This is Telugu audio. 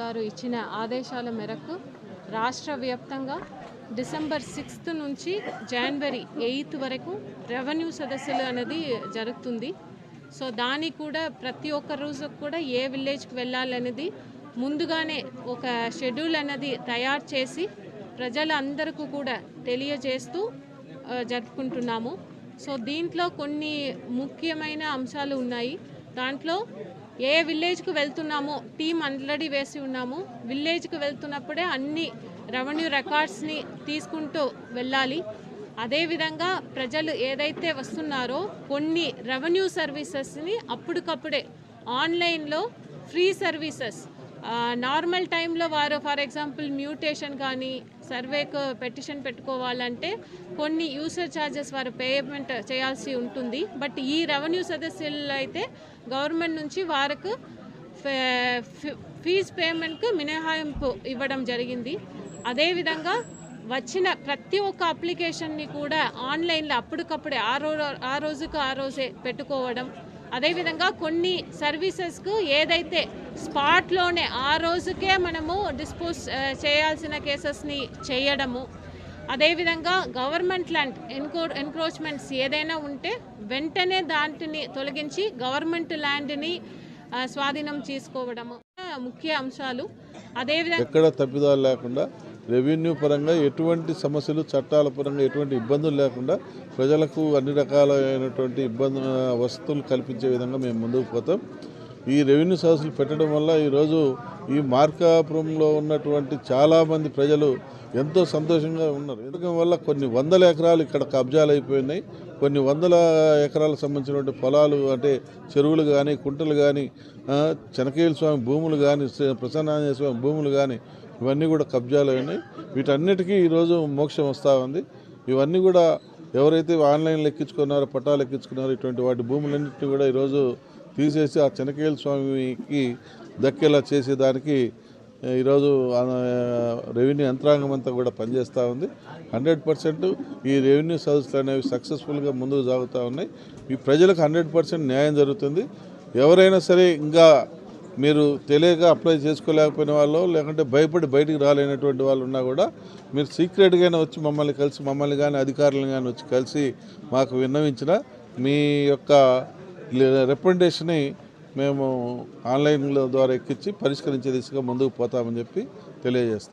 గారు ఇచ్చిన ఆదేశాల మేరకు రాష్ట్ర వ్యాప్తంగా డిసెంబర్ సిక్స్త్ నుంచి జనవరి ఎయిత్ వరకు రెవెన్యూ సదస్సులు అనేది జరుగుతుంది. సో దాని కూడా ప్రతి ఒక్క రోజు కూడా ఏ విలేజ్కి వెళ్ళాలనేది ముందుగానే ఒక షెడ్యూల్ అనేది తయారు చేసి ప్రజలందరికీ కూడా తెలియజేస్తూ జరుపుకుంటున్నాము. సో దీంట్లో కొన్ని ముఖ్యమైన అంశాలు ఉన్నాయి. దాంట్లో ఏ విలేజ్కు వెళ్తున్నామో టీం ఆల్రెడీ వేసి ఉన్నాము. విలేజ్కి వెళ్తున్నప్పుడే అన్ని రెవెన్యూ రికార్డ్స్ని తీసుకుంటూ వెళ్ళాలి. అదేవిధంగా ప్రజలు ఏదైతే వస్తున్నారో కొన్ని రెవెన్యూ సర్వీసెస్ని అప్పటికప్పుడే ఆన్లైన్లో ఫ్రీ సర్వీసెస్ నార్మల్ టైంలో వారు ఫర్ ఎగ్జాంపుల్ మ్యూటేషన్ కానీ సర్వేకు పెటిషన్ పెట్టుకోవాలంటే కొన్ని యూసర్ ఛార్జెస్ వారు పేమెంట్ చేయాల్సి ఉంటుంది. బట్ ఈ రెవెన్యూ సదస్సుల్లో అయితే గవర్నమెంట్ నుంచి వారికి ఫీజ్ పేమెంట్కు మినహాయింపు ఇవ్వడం జరిగింది. అదేవిధంగా వచ్చిన ప్రతి ఒక్క అప్లికేషన్ని కూడా ఆన్లైన్లో అప్పటికప్పుడే ఆ రో ఆ రోజుకు ఆ రోజే పెట్టుకోవడం అదేవిధంగా కొన్ని సర్వీసెస్కు ఏదైతే స్పాట్లోనే ఆ రోజుకే మనము డిస్పోజ్ చేయాల్సిన కేసెస్ని చేయడము. అదేవిధంగా గవర్నమెంట్ ల్యాండ్ ఎన్కో ఎన్క్రోచ్మెంట్స్ ఏదైనా ఉంటే వెంటనే దాంటిని తొలగించి గవర్నమెంట్ ల్యాండ్ని స్వాధీనం చేసుకోవడము. ముఖ్య అంశాలు. అదేవిధంగా ఎక్కడ తప్పిదాలు లేకుండా రెవెన్యూ పరంగా ఎటువంటి సమస్యలు చట్టాల పరంగా ఎటువంటి ఇబ్బందులు లేకుండా ప్రజలకు అన్ని రకాలైనటువంటి ఇబ్బంది వసతులు కల్పించే విధంగా మేము ముందుకు పోతాం. ఈ రెవెన్యూ సదస్సులు పెట్టడం వల్ల ఈరోజు ఈ మార్కాపురంలో ఉన్నటువంటి చాలామంది ప్రజలు ఎంతో సంతోషంగా ఉన్నారు. ఎందుకం వల్ల కొన్ని వందల ఎకరాలు ఇక్కడ కబ్జాలు అయిపోయినాయి. కొన్ని వందల ఎకరాలకు సంబంధించినటువంటి పొలాలు అంటే చెరువులు కానీ కుంటలు కానీ చెనకేయుల స్వామి భూములు కానీ ప్రసన్నాంజ స్వామి భూములు కానీ ఇవన్నీ కూడా కబ్జాలు అయినాయి. వీటన్నిటికీ ఈరోజు మోక్షం వస్తూ ఉంది. ఇవన్నీ కూడా ఎవరైతే ఆన్లైన్లో ఎక్కించుకున్నారో పట్టాలు ఎక్కించుకున్నారో ఇటువంటి వాటి భూములన్నింటినీ కూడా ఈరోజు తీసేసి ఆ చెనకేల స్వామికి దక్కేలా చేసేదానికి ఈరోజు రెవెన్యూ యంత్రాంగం అంతా కూడా పనిచేస్తూ ఉంది. హండ్రెడ్ పర్సెంట్ ఈ రెవెన్యూ సర్వీసులు అనేవి సక్సెస్ఫుల్గా ముందుకు సాగుతూ ఉన్నాయి. ఈ ప్రజలకు హండ్రెడ్ పర్సెంట్ న్యాయం జరుగుతుంది. ఎవరైనా సరే ఇంకా మీరు తెలియక అప్లై చేసుకోలేకపోయిన వాళ్ళు లేకుంటే భయపడి బయటికి రాలేనటువంటి వాళ్ళు ఉన్నా కూడా మీరు సీక్రెట్గానే వచ్చి మమ్మల్ని కలిసి మమ్మల్ని కానీ అధికారులను కానీ వచ్చి కలిసి మాకు విన్నవించిన మీ యొక్క రిప్రజెంటేషన్ని మేము ఆన్లైన్లో ద్వారా ఎక్కించి పరిష్కరించే దిశగా ముందుకు పోతామని చెప్పి తెలియజేస్తాం